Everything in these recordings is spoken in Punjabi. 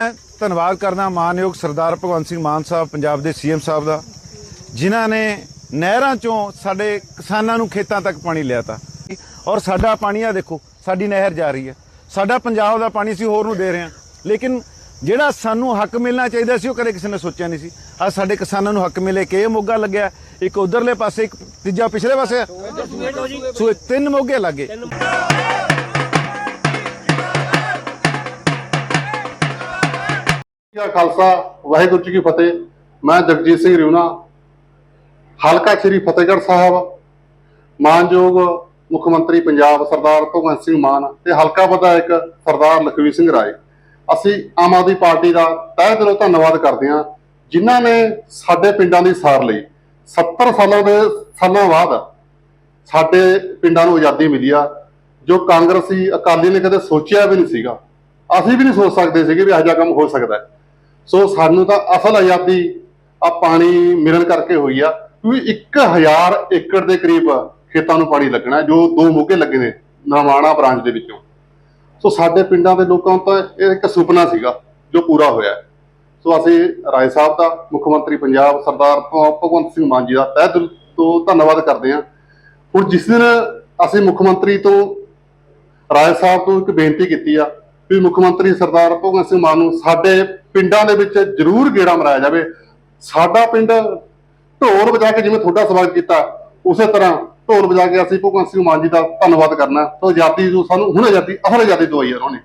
ਮੈਂ ਧੰਨਵਾਦ ਕਰਦਾ ਮਾਨਯੋਗ ਸਰਦਾਰ ਭਗਵੰਤ ਸਿੰਘ ਮਾਨ ਸਾਹਿਬ, ਪੰਜਾਬ ਦੇ ਸੀਐਮ ਸਾਹਿਬ ਦਾ, ਜਿਨ੍ਹਾਂ ਨੇ ਨਹਿਰਾਂ ਚੋਂ ਸਾਡੇ ਕਿਸਾਨਾਂ ਨੂੰ ਖੇਤਾਂ ਤੱਕ ਪਾਣੀ ਲਿਆਤਾ ਔਰ ਸਾਡਾ ਪਾਣੀ ਆ ਦੇਖੋ, ਸਾਡੀ ਨਹਿਰ ਜਾ ਰਹੀ ਹੈ। ਸਾਡਾ ਪੰਜਾਬ ਦਾ ਪਾਣੀ ਸੀ ਹੋਰ ਨੂੰ ਦੇ ਰਹੇ ਹਾਂ। ਲੇਕਿਨ ਜਿਹੜਾ ਸਾਨੂੰ ਹੱਕ ਮਿਲਣਾ ਚਾਹੀਦਾ ਸੀ, ਉਹ ਕਦੇ ਕਿਸੇ ਨੇ ਸੋਚਿਆ ਨਹੀਂ ਸੀ। ਅੱਜ ਸਾਡੇ ਕਿਸਾਨਾਂ ਨੂੰ ਹੱਕ ਮਿਲੇ ਕਿ ਇਹ ਮੋਗਾ ਲੱਗਿਆ, ਇੱਕ ਉਧਰਲੇ ਪਾਸੇ, ਇੱਕ ਤੀਜਾ ਪਿਛਲੇ ਪਾਸੇ ਸੋ ਇਹ ਤਿੰਨ ਮੋਗੇ ਲੱਗੇ। ਕਾ ਖਾਲਸਾ, ਵਾਹਿਗੁਰੂ ਜੀ ਕੀ ਫਤਿਹ। ਮੈਂ ਜਗਜੀਤ ਸਿੰਘ ਰਿਉਣਾ, ਹਲਕਾ ਸ੍ਰੀ ਫਤਿਹਗੜ੍ਹ ਸਾਹਿਬ। ਮਾਨਯੋਗ ਮੁੱਖ ਮੰਤਰੀ ਪੰਜਾਬ ਸਰਦਾਰ ਭਗਵੰਤ ਸਿੰਘ ਮਾਨ ਤੇ ਹਲਕਾ ਵਿਧਾਇਕ ਸਰਦਾਰ ਲਖਵੀਰ ਸਿੰਘ ਰਾਏ। ਅਸੀਂ ਆਮ ਆਦਮੀ ਪਾਰਟੀ ਦਾ ਤਹਿ ਦਿਲੋਂ ਧੰਨਵਾਦ ਕਰਦੇ ਹਾਂ, ਜਿਨ੍ਹਾਂ ਨੇ ਸਾਡੇ ਪਿੰਡਾਂ ਦੀ ਸਾਰ ਲਈ। 70 ਸਾਲਾਂ ਦੇ, ਸਾਲਾਂ ਬਾਅਦ ਸਾਡੇ ਪਿੰਡਾਂ ਨੂੰ ਆਜ਼ਾਦੀ ਮਿਲੀ ਆ, ਜੋ ਕਾਂਗਰਸੀ ਅਕਾਲੀ ਨੇ ਕਦੇ ਸੋਚਿਆ ਵੀ ਨਹੀਂ ਸੀਗਾ। ਅਸੀਂ ਵੀ ਨਹੀਂ ਸੋਚ ਸਕਦੇ ਸੀਗੇ ਵੀ ਇਹੋ ਕੰਮ ਹੋ ਸਕਦਾ ਹੈ। ਸੋ ਸਾਨੂੰ ਤਾਂ ਅਸਲ ਆਜ਼ਾਦੀ ਆ ਪਾਣੀ ਮਿਲਣ ਕਰਕੇ ਹੋਈ ਆ, ਕਿਉਂਕਿ 1000 ਏਕੜ ਦੇ ਕਰੀਬ ਖੇਤਾਂ ਨੂੰ ਪਾਣੀ ਲੱਗਣਾ, ਜੋ ਦੋ ਮੋਗੇ ਲੱਗੇ ਨੇ ਨਵਾਣਾ ਬ੍ਰਾਂਚ ਦੇ ਵਿੱਚੋਂ। ਸੋ ਸਾਡੇ ਪਿੰਡਾਂ ਦੇ ਲੋਕਾਂ ਨੂੰ ਤਾਂ ਇਹ ਇੱਕ ਸੁਪਨਾ ਸੀਗਾ, ਜੋ ਪੂਰਾ ਹੋਇਆ। ਸੋ ਅਸੀਂ ਰਾਏ ਸਾਹਿਬ ਦਾ, ਮੁੱਖ ਮੰਤਰੀ ਪੰਜਾਬ ਸਰਦਾਰ ਭਗਵੰਤ ਸਿੰਘ ਮਾਨ ਜੀ ਦਾ ਤਹਿ ਦਿਲ ਤੋਂ ਧੰਨਵਾਦ ਕਰਦੇ ਹਾਂ। ਹੁਣ ਜਿਸ ਦਿਨ ਅਸੀਂ ਮੁੱਖ ਮੰਤਰੀ ਤੋਂ ਰਾਏ ਸਾਹਿਬ ਤੋਂ ਇੱਕ ਬੇਨਤੀ ਕੀਤੀ ਆ ਵੀ ਮੁੱਖ ਮੰਤਰੀ ਸਰਦਾਰ ਭਗਵੰਤ ਸਿੰਘ ਮਾਨ ਨੂੰ ਸਾਡੇ ਪਿੰਡਾਂ ਦੇ ਵਿੱਚ ਜ਼ਰੂਰ ਗੇੜਾ ਮਰਾਇਆ ਜਾਵੇ। ਸਾਡਾ ਪਿੰਡ ਢੋਲ ਵਜਾ ਕੇ ਜਿਵੇਂ ਤੁਹਾਡਾ ਸਵਾਗਤ ਕੀਤਾ ਉਸੇ ਤਰ੍ਹਾਂ ਢੋਲ ਵਜਾ ਕੇ ਅਸੀਂ ਭਗਵੰਤ ਸਿੰਘ ਮਾਨ ਜੀ ਦਾ ਧੰਨਵਾਦ ਕਰਨਾ। ਸੋ ਆਜ਼ਾਦੀ ਜੋ ਸਾਨੂੰ ਹੁਣ ਆਜ਼ਾਦੀ ਅਸਲ ਆਜ਼ਾਦੀ ਦਵਾਈ ਹੈ ਉਹਨਾਂ ਨੇ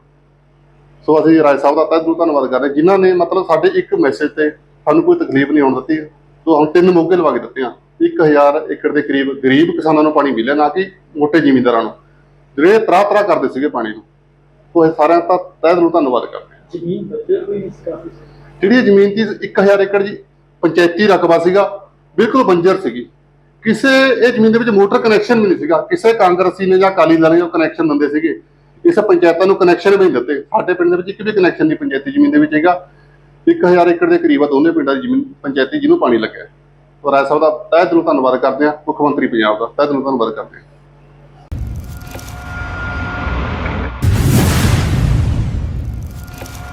ਸੋ ਅਸੀਂ ਰਾਜ ਸਾਹਿਬ ਦਾ ਤਹਿ ਦਿਲੋਂ ਧੰਨਵਾਦ ਕਰਦੇ ਹਾਂ, ਜਿਨ੍ਹਾਂ ਨੇ ਮਤਲਬ ਸਾਡੇ ਇੱਕ ਮੈਸੇਜ ਤੇ ਸਾਨੂੰ ਕੋਈ ਤਕਲੀਫ ਨਹੀਂ ਆਉਣ ਦਿੱਤੀ। ਸੋ ਹੁਣ ਤਿੰਨ ਮੋਗੇ ਲਵਾ ਕੇ ਦਿੱਤੇ ਆ 1000 ਏਕੜ ਦੇ ਕਰੀਬ ਗਰੀਬ ਕਿਸਾਨਾਂ ਨੂੰ ਪਾਣੀ ਮਿਲਿਆ ਨਾ ਕਿ ਮੋਟੇ ਜ਼ਿਮੀਂਦਾਰਾਂ ਨੂੰ। ਜਿਹੜੇ ਤਰਾ ਤਰਾ ਕਰਦੇ ਸੀਗੇ ਪਾਣੀ ਨੂੰ। ਸੋ ਇਹ ਸਾਰਿਆਂ ਦਾ ਤਹਿ ਦਿਲੋਂ ਧੰਨਵਾਦ ਕਰਦੇ ਹਾਂ। ਜ਼ਮੀਨ ਬੱਚੇ ਕੋਈ ਇਸ ਕਾਫੀ ਜਿਹੜੀ ਇਹ ਜ਼ਮੀਨ ਸੀ 1000 ਏਕੜ ਜੀ ਪੰਚਾਇਤੀ ਰਕਬਾ ਸੀਗਾ ਬਿਲਕੁਲ ਬੰਜਰ ਸੀਗੀ। ਕਿਸੇ ਇਹ ਜ਼ਮੀਨ ਦੇ ਵਿੱਚ ਮੋਟਰ ਕਨੈਕਸ਼ਨ ਵੀ ਨਹੀਂ ਸੀਗਾ। ਕਿਸੇ ਕਾਂਗਰਸੀ ਨੇ ਜਾਂ ਅਕਾਲੀ ਦਲ ਨੇ ਉਹ ਕਨੈਕਸ਼ਨ ਦਿੰਦੇ ਸੀਗੇ। ਇਸ ਪੰਚਾਇਤਾਂ ਨੂੰ ਕਨੈਕਸ਼ਨ ਵੀ ਨਹੀਂ ਦਿੱਤੇ। ਸਾਡੇ ਪਿੰਡ ਦੇ ਵਿੱਚ ਇੱਕ ਵੀ ਕਨੈਕਸ਼ਨ ਨਹੀਂ ਪੰਚਾਇਤੀ ਜ਼ਮੀਨ ਦੇ ਵਿੱਚ ਹੈਗਾ। 1000 ਏਕੜ ਦੇ ਕਰੀਬ ਆ ਦੋਨੇ ਪਿੰਡਾਂ ਦੀ ਜ਼ਮੀਨ ਪੰਚਾਇਤੀ ਜਿਹਨੂੰ ਪਾਣੀ ਲੱਗਿਆ। ਰਾਏ ਸਾਹਿਬ ਦਾ ਤਹਿ ਦਿਲੋਂ ਧੰਨਵਾਦ ਕਰਦੇ ਹਾਂ। ਮੁੱਖ ਮੰਤਰੀ ਪੰਜਾਬ ਦਾ ਤਹਿ ਦਿਲੋਂ ਧੰਨਵਾਦ ਕਰਦੇ ਹਾਂ।